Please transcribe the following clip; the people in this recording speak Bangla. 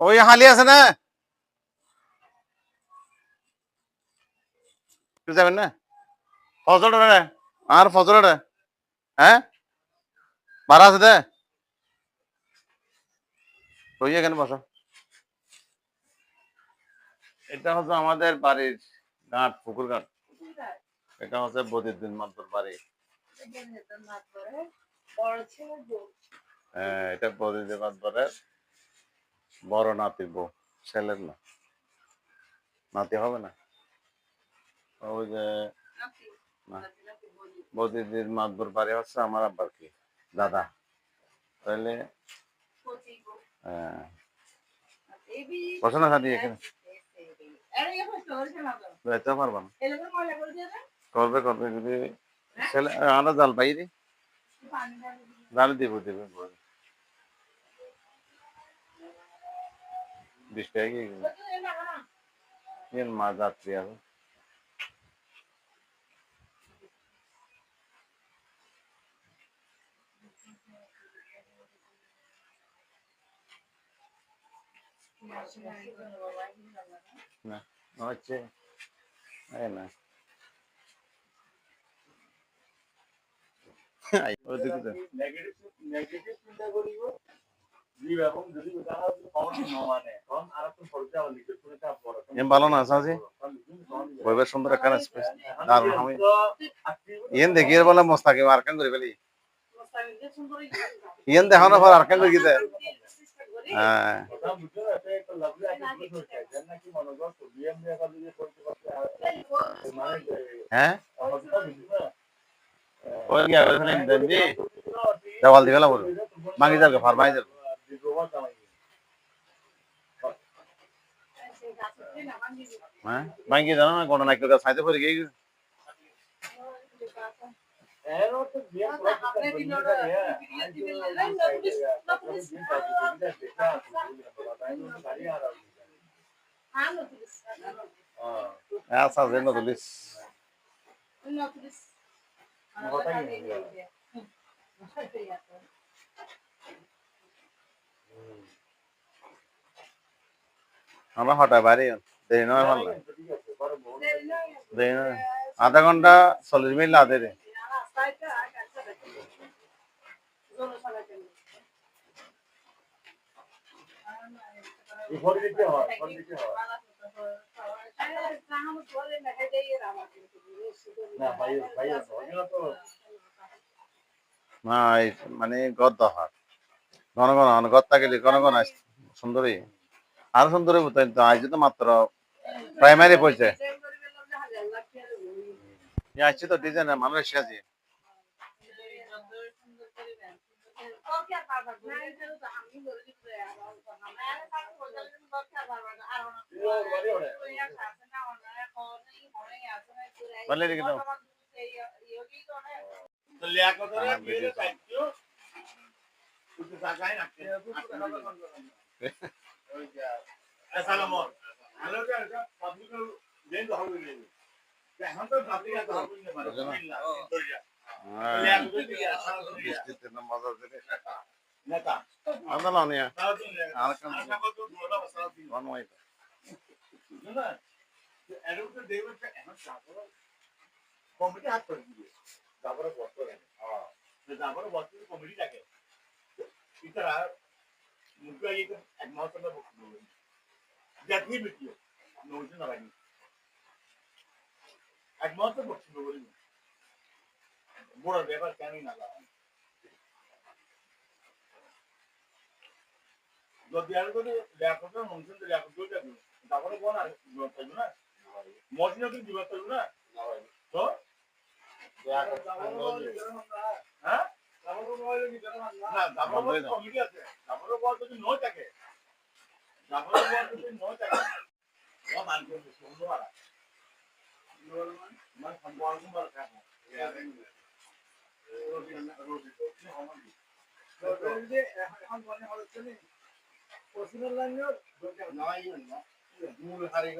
ওই হালি আছে না? যাবেন না? ফজল আর ফজল হ্যাঁ? ভাড়া আছে দে। ওই এখানে বসো। এটা হচ্ছে আমাদের বাড়ির ঘাট পুকুর ঘাট। এটা হচ্ছে বদিদ্দিন মাত্র বাড়ি। হ্যাঁ এটা বদিদ্দিন মাতবরের। বড় নাতির বউ ছেলের না। নাতি হবে না? ওই যে বদিদির মাতবর বাড়ি হচ্ছে আমার আব্বার কি? দাদা। তাহলে হ্যাঁ। বসো না খাদি এখানে? যাইতে পারবা না। করবে করবে যদি ছেলে আমরা জাল বাইরে জাল দিব দিব। বিশ টাকা কি মা যাত্রী আছে না হচ্ছে না নেগেটিভ চিন্তা করিব জীব এখন যদি উদাহরণ কমন নমানে ভালো না আছে বইবার সুন্দর একখান স্পেস দারুণ, আমি ইয়েন দেখি, এর বলে মোস্তাকিম আরকান করে ফেলি। ইয়েন দেখো না পর আরকান করে গিয়ে হ্যাঁ। হ্যাঁ? দেওয়াল বল। মাগি যাবে ফারমাই যাবে। হ্যাঁ মাগি জানো না কোন নাকি সাইতে পড়ে গিয়ে আচ্ছা যে নতুলিস আমরা হঠাৎ বাড়ি, দেরি নয় ভালো দেরি নয়। আধা ঘণ্টা চল্লিশ মিনিট না, এই মানে গদ দহার ঘন ঘন গদ থাকলে ঘন ঘন আস সুন্দরী। আর সুন্দরী বুঝতে তো মাত্র প্রাইমারি পড়ছে। আসছে তো ডিজাইন মানুষ আছে বলে রেখে দাও। বৃষ্টিতে না মজা দেবে আন্দোলন নিয়ে আর কাম ওয়ান ওয়াই কমিটি হাত করে দিবে। তারপরে বস্ত দেন তারপরে বস্ত কমিটি থাকে ইতারা মুখে আগে এক মাস আমরা বক্তব্য দেবেন জাতীয় ভিত্তিও নৌজে না লাগি এক মাস তো বক্তব্য বলি বড় ব্যাপার কেনই না লাগা যদি আর করে লেখাটা নৌজে লেখা পশ্চিমের লাইনের মূল হারিয়ে